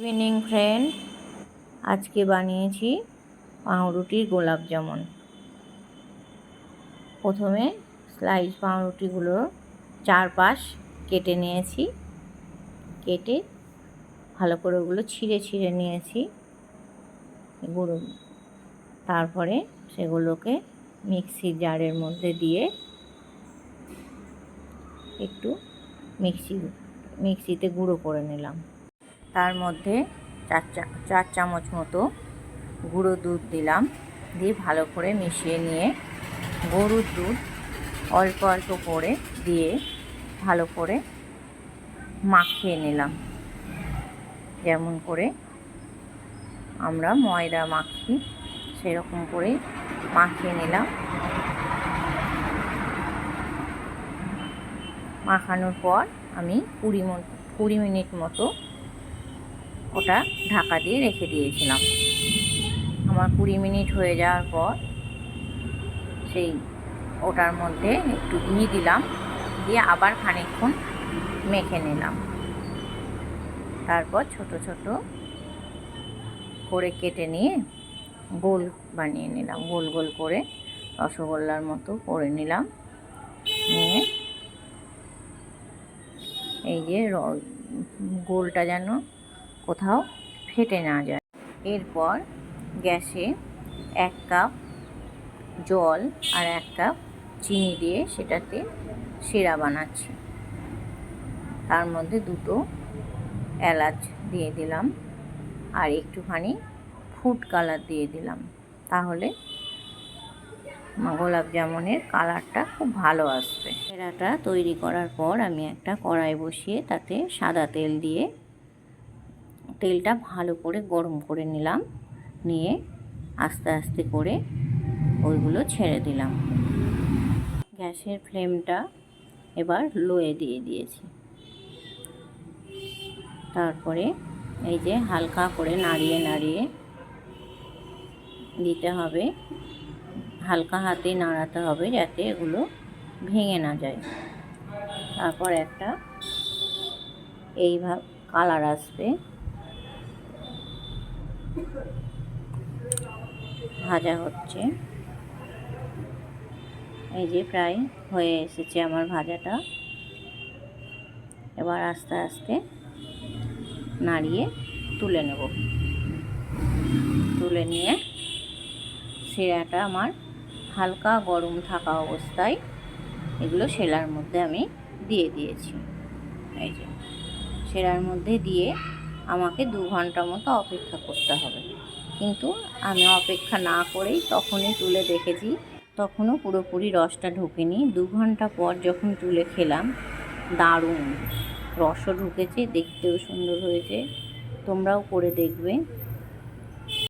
Evening, friend. আজকে বানিয়েছি পাউরুটির গোলাপ জামুন। প্রথমে স্লাইস পাউরুটিগুলো চারপাশ কেটে নিয়েছি। কেটে ভালো করে ওগুলো ছিঁড়ে ছিঁড়ে নিয়েছি গুঁড়ো। তারপরে সেগুলোকে মিক্সির জারের মধ্যে দিয়ে একটু মিক্সি, মিক্সিতে গুঁড়ো করে নিলাম। তার মধ্যে চার চা, চার চামচ মতো গুঁড়ো দুধ দিলাম। দিয়ে ভালো করে মিশিয়ে নিয়ে গরুর দুধ অল্প অল্প করে দিয়ে ভালো করে মাখিয়ে নিলাম। যেমন করে আমরা ময়দা মাখি সেরকম করে মাখিয়ে নিলাম। মাখানোর পর আমি কুড়ি কুড়ি মিনিট মতো ওটা ঢাকা দিয়ে রেখে দিয়েছিলাম। আমার কুড়ি মিনিট হয়ে যাওয়ার পর সেই ওটার মধ্যে একটু ঘি দিলাম, দিয়ে আবার খানিকক্ষণ মেখে নিলাম। তারপর ছোট ছোট করে কেটে নিয়ে গোল বানিয়ে নিলাম, গোল গোল করে রসগোল্লার মতো করে নিলাম। নিয়ে এই যে গোলটা যেন কোথাও ফেটে না যায়। এরপর গ্যাসে এক কাপ জল আর এক কাপ চিনি দিয়ে সেটাতে সেরা বানাচ্ছি। তার মধ্যে দুটো এলাচ দিয়ে দিলাম আর একটুখানি ফুড কালার দিয়ে দিলাম। তাহলে গোলাপ জামুনের কালারটা খুব ভালো আসবে। সেরাটা তৈরি করার পর আমি একটা কড়াই বসিয়ে তাতে সাদা তেল দিয়ে তেলটা ভালো করে গরম করে নিলাম। নিয়ে আস্তে আস্তে করে ওইগুলো ছেড়ে দিলাম। গ্যাসের ফ্লেমটা এবার লোয়ে দিয়ে দিয়েছি। তারপরে এই যে হালকা করে নাড়িয়ে নাড়িয়ে দিতে হবে। হালকা হাতে নাড়াতে হবে যাতে এগুলো ভেঙে না যায়। তারপর একটা এইভাবে কালার আসবে। ভাজা হচ্ছে। এই যে প্রায় হয়ে এসেছে আমার ভাজাটা। এবার আস্তে আস্তে নাড়িয়ে তুলে নেব। তুলে নিয়ে শিরাটা আমার হালকা গরম থাকা অবস্থায় এগুলো সেলার মধ্যে আমি দিয়ে দিয়েছি। এই যে সেরার মধ্যে দিয়ে আমাকে দু ঘণ্টা মতো অপেক্ষা করতে হবে। কিন্তু আমি অপেক্ষা না করেই তখনই তুলে দেখেছি। তখনও পুরোপুরি রসটা ঢোকেনি। দু ঘণ্টা পর যখন তুলে খেলাম, দারুণ। রসও ঢুকেছে, দেখতেও সুন্দর হয়েছে। তোমরাও করে দেখবে।